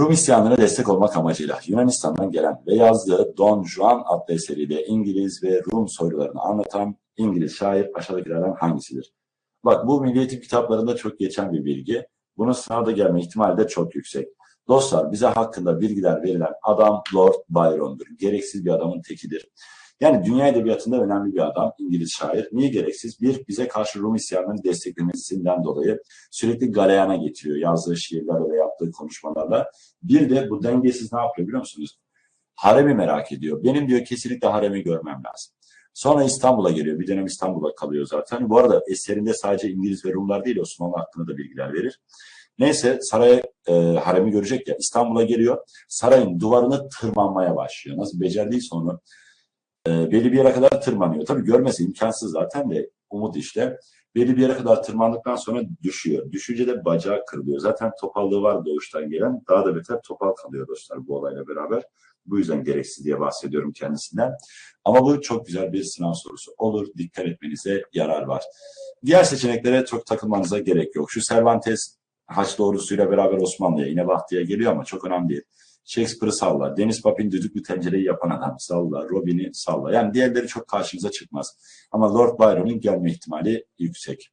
Rum isyanlarına destek olmak amacıyla Yunanistan'dan gelen ve yazdığı Don Juan adlı eseriyle İngiliz ve Rum soylularını anlatan İngiliz şair aşağıdakilerden hangisidir? Bak bu Milli kitaplarında çok geçen bir bilgi. Bunun sınavda gelme ihtimali de çok yüksek. Dostlar bize hakkında bilgiler verilen adam Lord Byron'dur. Gereksiz bir adamın tekidir. Yani dünya edebiyatında önemli bir adam, İngiliz şair. Niye gereksiz? Bir, bize karşı Rum isyanlarını desteklemesinden dolayı sürekli galeyana getiriyor yazdığı şiirlerle ve yaptığı konuşmalarla. Bir de bu dengesiz ne yapıyor biliyor musunuz? Haremi merak ediyor. Benim diyor kesinlikle haremi görmem lazım. Sonra İstanbul'a geliyor. Bir dönem İstanbul'a kalıyor zaten. Bu arada eserinde sadece İngiliz ve Rumlar değil Osmanlı hakkında da bilgiler verir. Neyse saraya e, haremi görecek ya İstanbul'a geliyor. Sarayın duvarını tırmanmaya başlıyor. Nasıl becerdiyse onu e, belli bir yere kadar tırmanıyor. Tabii görmesi imkansız zaten de umut işte. Belli bir yere kadar tırmandıktan sonra düşüyor. Düşünce de bacağı kırılıyor. Zaten topallığı var doğuştan gelen. Daha da beter topal kalıyor dostlar bu olayla beraber. Bu yüzden gereksiz diye bahsediyorum kendisinden. Ama bu çok güzel bir sınav sorusu olur. Dikkat etmenize yarar var. Diğer seçeneklere çok takılmanıza gerek yok. Şu Cervantes Haçlı ordusuyla beraber Osmanlı'ya yine Bahti'ye geliyor ama çok önemli değil. Shakespeare'ı salla. Deniz Papin düdüklü tencereyi yapan adam salla. Robin'i salla. Yani diğerleri çok karşımıza çıkmaz. Ama Lord Byron'un gelme ihtimali yüksek.